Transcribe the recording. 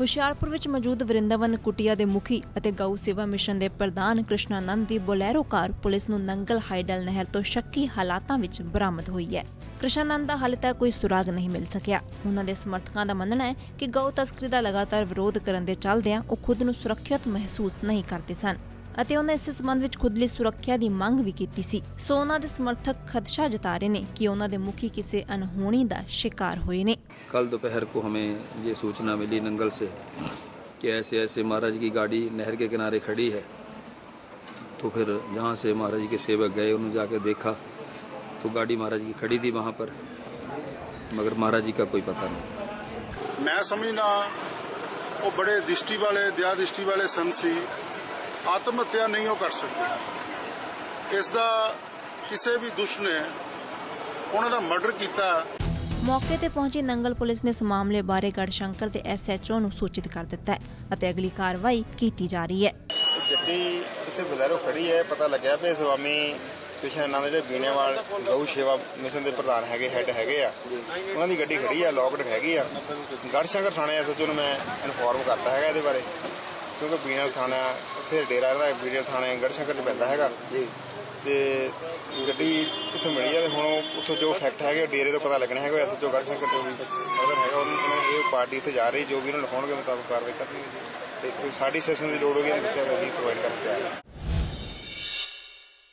ਹੁਸ਼ਿਆਰਪੁਰ ਵਿੱਚ ਮੌਜੂਦ ਵਰਿੰਦਾਵਨ ਕੁਟੀਆ ਦੇ ਮੁਖੀ ਅਤੇ ਗਊ ਸੇਵਾ ਮਿਸ਼ਨ ਦੇ ਪ੍ਰਧਾਨ ਕ੍ਰਿਸ਼ਨਾਨੰਦ ਦੀ ਬੋਲੈਰੋ ਕਾਰ ਪੁਲਿਸ ਨੂੰ ਨੰਗਲ ਹਾਈਡਲ ਨਹਿਰ ਤੋਂ ਸ਼ੱਕੀ ਹਾਲਾਤਾਂ ਵਿੱਚ ਬਰਾਮਦ ਹੋਈ ਹੈ। ਕ੍ਰਿਸ਼ਨਾਨੰਦ ਦਾ ਹਾਲੇ ਤੱਕ ਕੋਈ ਸੁਰਾਗ ਨਹੀਂ ਮਿਲ ਸਕਿਆ। ਉਹਨਾਂ ਦੇ ਸਮਰਥਕਾਂ ਦਾ ਮੰਨਣਾ ਹੈ ਕਿ ਗਊ ਤਸਕਰੀ ਦਾ ਲਗਾਤਾਰ ਵਿਰੋਧ ਕਰਨ ਦੇ ਚੱਲਦਿਆਂ ਉਹ ਖੁਦ ਨੂੰ ਸੁਰੱਖਿਅਤ ਮਹਿਸੂਸ ਨਹੀਂ ਕਰਦੇ ਸਨ। ਅਤੇ ਉਹਨਾਂ ਇਸ ਸੰਬੰਧ ਵਿੱਚ ਖੁਦਲੀ ਸੁਰੱਖਿਆ ਦੀ ਮੰਗ ਵੀ ਕੀਤੀ ਸੀ ਸੋ ਉਹਨਾਂ ਦੇ ਸਮਰਥਕ ਖਦਸ਼ਾ ਜਤਾ ਰਹੇ ਨੇ ਕਿ ਉਹਨਾਂ ਦੇ ਮੁਖੀ ਕਿਸੇ ਅਨਹੋਣੀ ਦਾ ਸ਼ਿਕਾਰ ਹੋਏ ਨੇ कल दोपहर को हमें ये सूचना मिली नंगल से कि ऐसे ऐसे महाराज की गाड़ी नहर के किनारे खड़ी है तो फिर जहाँ से महाराज जी के सेवक गए उन्होंने जाके देखा तो गाड़ी महाराज की खड़ी थी वहाँ पर मगर महाराज जी का कोई पता नहीं ਮੈਂ ਸਮਝਣਾ ਉਹ ਬੜੇ ਦ੍ਰਿਸ਼ਟੀ ਵਾਲੇ ਦਿਆ ਦ੍ਰਿਸ਼ਟੀ ਵਾਲੇ ਸੰਤ ਸੀ ਆਤਮ ਹੱਤਿਆ ਨਹੀਂ ਉਹ ਕਰ ਸਕਦੇ। ਇਸ ਦਾ ਕਿਸੇ ਵੀ ਦੁਸ਼ਟ ਨੇ ਉਹਨਾਂ ਦਾ ਮਰਡਰ ਕੀਤਾ। ਮੌਕੇ ਤੇ ਪਹੁੰਚੀ ਨੰਗਲ ਪੁਲਿਸ ਨੇ ਇਸ ਮਾਮਲੇ ਬਾਰੇ ਗੜਸ਼ੰਕਰ ਦੇ ਐਸਐਚਓ ਨੂੰ ਸੂਚਿਤ ਕਰ ਦਿੱਤਾ ਹੈ ਅਤੇ ਅਗਲੀ ਕਾਰਵਾਈ ਕੀਤੀ ਜਾ ਰਹੀ ਹੈ। ਗੱਡੀ ਇੱਥੇ ਬਲੈਰੋ ਖੜੀ ਹੈ ਪਤਾ ਲੱਗਿਆ ਵੀ ਸਵਾਮੀ ਕ੍ਰਿਸ਼ਨ ਨਾਮ ਦੇ ਜਿਹੜੇ ਬੀਣੇਵਾਲ ਗਊ ਸੇਵਾ ਮਿਸ਼ਨ ਦੇ ਪ੍ਰਧਾਨ ਹੈਗੇ ਹੈੱਡ ਹੈਗੇ ਆ। ਉਹਨਾਂ ਦੀ ਗੱਡੀ ਖੜੀ ਆ ਲੌਕਡ ਹੈਗੀ ਆ। ਗੜਸ਼ੰਕਰ ਥਾਣੇ ਐਸਐਚਓ ਨੂੰ ਮੈਂ ਇਨਫੋਰਮ ਕਰਤਾ ਹੈਗਾ ਇਹਦੇ ਬਾਰੇ। ਕਿਉਂਕਿ ਬੀਣੇਵਾਲ ਥਾਣਾ ਇੱਥੇ ਡੇਰਾ ਇਹਦਾ ਬੀਣੇਵਾਲ ਥਾਣੇ ਗੜਸ਼ੰਕਰ 'ਚ ਪੈਂਦਾ ਹੈਗਾ। ਤੇ ਗੱਡੀ ਇੱਥੇ ਮਿਲੀ ਆ ਤੇ ਹੁਣ ਉੱਥੋਂ ਜੋ ਫੈਕਟ ਹੈਗੇ ਡੇਰੇ ਤੋਂ ਪਤਾ ਲੱਗਣਾ ਹੈਗਾ ਐਸਐਚਓ ਗੜਸ਼ੰਕਰ ਤੋਂ ਵੀ ਅਗਰ ਹੈਗਾ। ਉਹਨਾਂ ਇਹ ਪਾਰਟੀ ਇੱਥੇ ਜਾ ਰਹੀ ਜੋ ਵੀ ਉਹਨਾਂ ਲਿਖਾਉਣਗੇ ਮੁਤਾਬਕ ਕਾਰਵਾਈ ਕਰਨੀ ਹੈ ਜੀ। ਤੇ ਕੋਈ ਸਾਡੀ ਸੈਸ਼ਨ ਦੀ ਲੋੜ ਹੋਗੀ ਅਸੀਂ ਪ੍ਰੋਵਾਈਡ ਕਰਕੇ ਆ ਰਹੇ ਹਾਂ।